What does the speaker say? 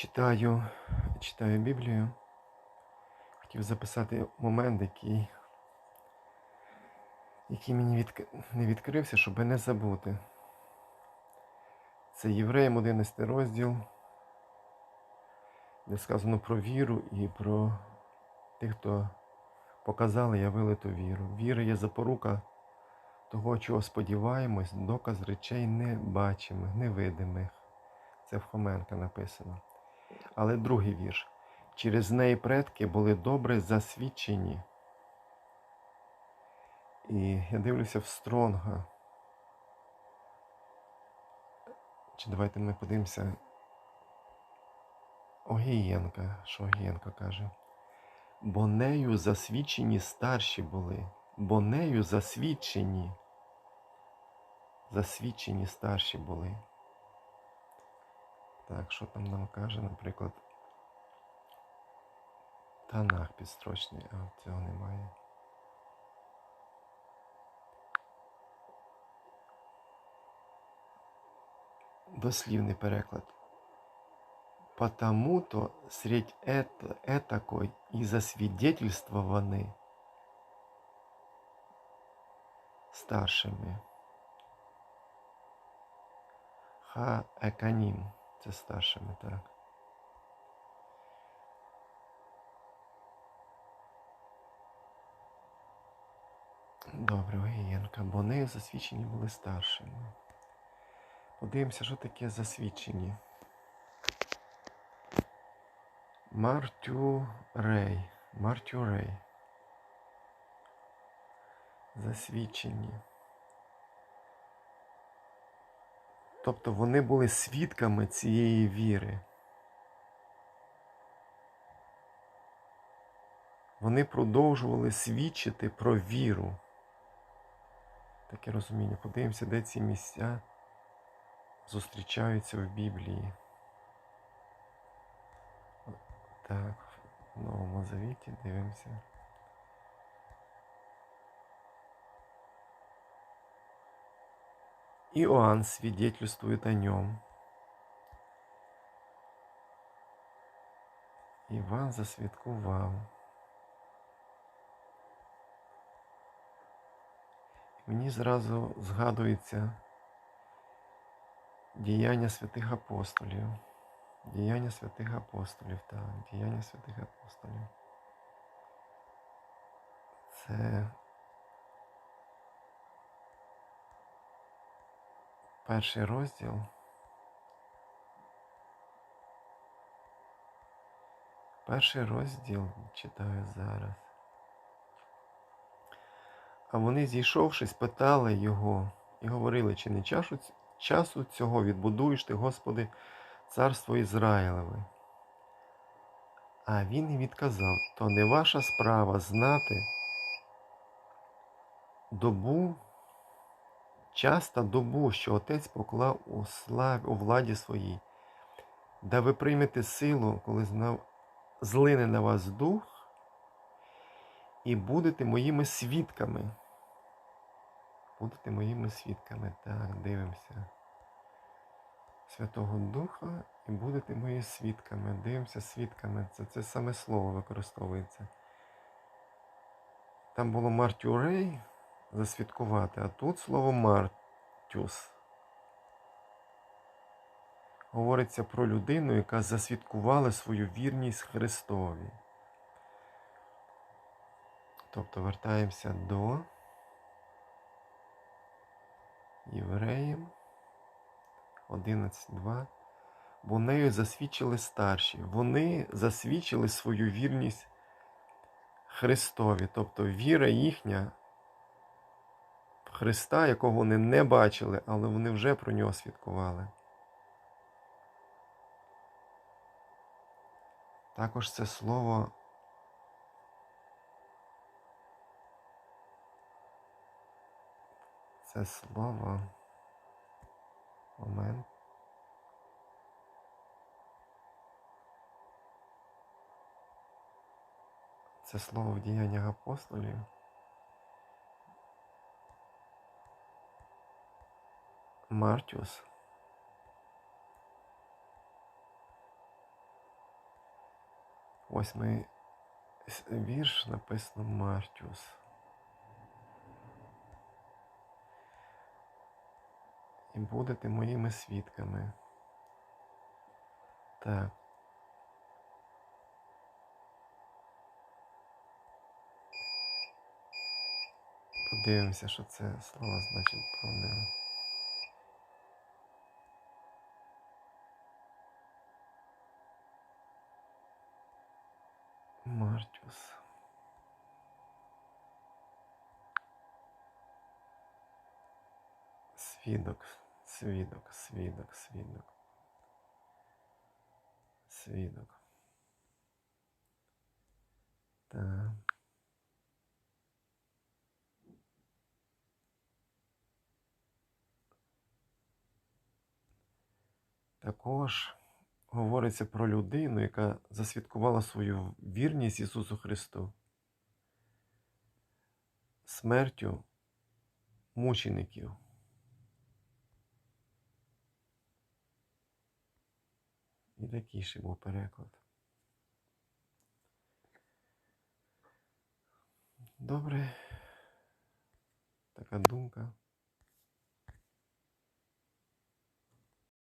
Читаю, читаю Біблію. Хотів записати момент, який, який мені відк... не відкрився, щоб не забути. Це Євреям 11 розділ, де сказано про віру і про тих, хто показали явили ту віру. Віра є запорука того, чого сподіваємось, доказ речей не небачимих, невидимих. Це в Хоменка написано. Але другий вірш. Через неї предки були добре засвідчені. І я дивлюся в Стронга. Чи давайте ми подивимося Огієнка, що Огієнко каже. Бо нею засвідчені старші були, бо нею засвідчені. Засвідчені старші були. Так, що там нам каже, наприклад, Танах підстрочний, а цього немає. Дослівний переклад. Потому-то средь это, этакой и засвидетельствованы старшими. Ха еканім. Це старшими, так. Добре, Огієнка, бо нею засвідчені були старшими. Подивимося, що таке засвідчені. Мартюрей. Мартюрей. Засвідчені. Тобто вони були свідками цієї віри. Вони продовжували свідчити про віру. Таке розуміння. Подивимося, де ці місця зустрічаються в Біблії. Так, в Новому Завіті дивимося. Иоанн свидетельствует о нем. Іван засвідкував. Мені зразу згадується діяння святих апостолів. Діяння святих апостолів, так, діяння святих апостолів. Це перший розділ. Перший розділ читаю зараз. А вони, зійшовшись, питали його і говорили, чи не часу, часу цього відбудуєш ти, Господи, царство Ізраїлеве. А він і відказав, то не ваша справа знати добу, час та добу, що Отець поклав у славі, у владі своїй, де ви приймете силу, коли злине на вас дух, і будете моїми свідками. Будете моїми свідками. Так, дивимося. Святого Духа і будете мої свідками. Дивимося свідками. Це це саме слово використовується. Там було мартюрей засвідкувати, а тут слово мартюс. Говориться про людину, яка засвідкувала свою вірність Христові. Тобто вертаємося до Євреїв 11.2. Бо нею засвідчили старші. Вони засвідчили свою вірність Христові. Тобто віра їхня Христа, якого вони не бачили, але вони вже про нього свідкували. Також це слово це слово. Момент. Це слово в діяннях апостолів. Мартіус. Восьмий вірш написано Мартіус. І будете моїми свідками. Так. Подивимося, що це слово значить про нього. Мартіус. Свідок, свідок, свідок, свідок. Свідок. Так. Також говориться про людину, яка засвідкувала свою вірність Ісусу Христу смертю мучеників. І такий ще був переклад. Добре. Така думка.